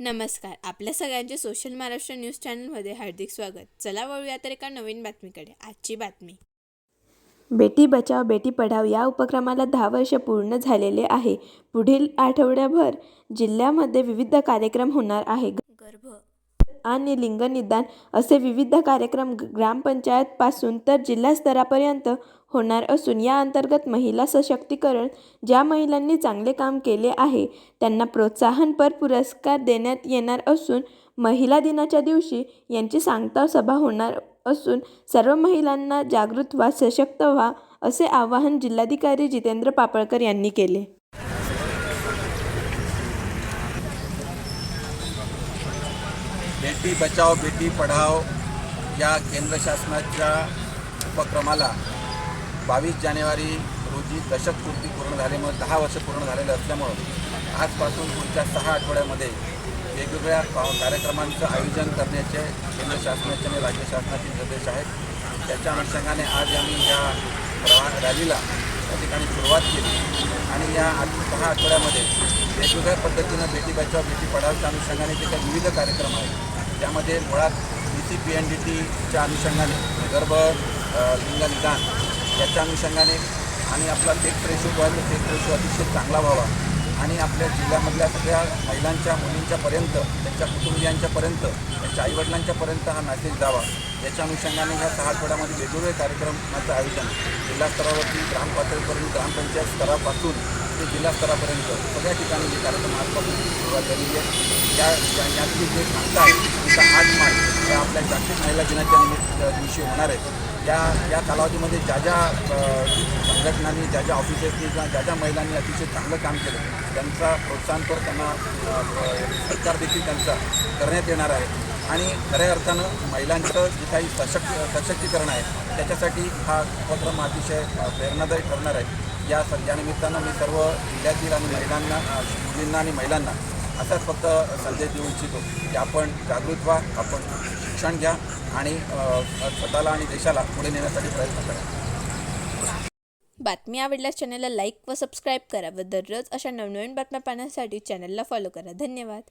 नमस्कार. आपल्या सगळ्यांचे सोशल महाराष्ट्र न्यूज चॅनलमध्ये हार्दिक स्वागत. चला वळूया तर एका नवीन बातमीकडे. आजची बातमी. बेटी बचाव बेटी पढाव या उपक्रमाला दहा वर्ष पूर्ण झालेले आहे. पुढील आठवड्याभर जिल्ह्यामध्ये विविध कार्यक्रम होणार आहे. गर्भ आणि लिंगनिदान असे विविध कार्यक्रम ग्रामपंचायतपासून तर जिल्हा स्तरापर्यंत होणार असून या अंतर्गत महिला सशक्तीकरण ज्या महिलांनी चांगले काम केले आहे त्यांना प्रोत्साहनपर पुरस्कार देण्यात येणार असून महिला दिनाच्या दिवशी यांची सांगता सभा होणार असून सर्व महिलांना जागृत व्हा सशक्त व्हा असे आवाहन जिल्हाधिकारी जितेंद्र पापळकर यांनी केले. बेटी बचाव बेटी पढाव या केंद्र शासनाच्या उपक्रमाला बावीस जानेवारी रोजी दशकपूर्ती पूर्ण झाल्यामुळे दहा वर्ष पूर्ण झालेलं असल्यामुळं आजपासून पुढच्या सहा आठवड्यामध्ये वेगवेगळ्या कार्यक्रमांचं आयोजन करण्याचे केंद्र शासनाचे आणि राज्य शासनाचे निर्देश आहेत. त्याच्या अनुषंगाने आज आम्ही या प्रवाह रॅलीला त्या ठिकाणी सुरुवात केली आणि या आठ सहा आठवड्यामध्ये वेगवेगळ्या पद्धतीनं बेटी बचाव बेटी पढावच्या अनुषंगाने जे काही विविध कार्यक्रम आहेत. त्यामध्ये मुळात B C P N D टीच्या अनुषंगाने गर्भ लिंग निदान याच्या अनुषंगाने आणि आपला टेक रेशो जो आहे टेक रेशो अतिशय चांगला व्हावा आणि आपल्या जिल्ह्यामधल्या सगळ्या महिलांच्या मुलींच्यापर्यंत त्यांच्या कुटुंबियांच्यापर्यंत त्यांच्या आईवडिलांच्यापर्यंत हा मेसेज जावा. याच्या अनुषंगाने ह्या सहा आठवड्यामध्ये वेगवेगळे कार्यक्रमाचं आयोजन जिल्हा स्तरावरती ग्रामपातळीपर्यंत ग्रामपंचायत स्तरापासून ते जिल्हा स्तरापर्यंत सगळ्या ठिकाणी हे कार्यक्रम आजपासून सुरुवात झालेली आहे. या या- जे सांगता आहे तिचा आठ मार्च या आपल्या जागतिक महिला दिनाच्या निमित्त दिवशी होणार आहे. त्या या कालावधीमध्ये ज्या ज्या संघटनांनी ज्या ज्या ऑफिसर्सनी किंवा ज्या ज्या महिलांनी अतिशय चांगलं काम केलं त्यांचा प्रोत्साहनपर त्यांना सरकार देखील त्यांचा करण्यात येणार आहे. आणि खऱ्या अर्थानं महिलांचं जे काही सशक्त सशक्तीकरण आहे त्याच्यासाठी हा उपक्रम अतिशय प्रेरणादायी ठरणार आहे. या निमित्तानं मी सर्व जिल्ह्यातील आणि महिलांना मुलींना आणि महिलांना असाच फक्त संदेश देऊ इच्छितो की आपण जागृत व्हा आपण शिक्षण घ्या आणि स्वतःला आणि देशाला पुढे नेण्यासाठी प्रयत्न करा. बातमी आवडल्यास चॅनलला लाईक व सबस्क्राईब करा व दररोज अशा नवनवीन बातम्या पाहण्यासाठी चॅनलला फॉलो करा. धन्यवाद.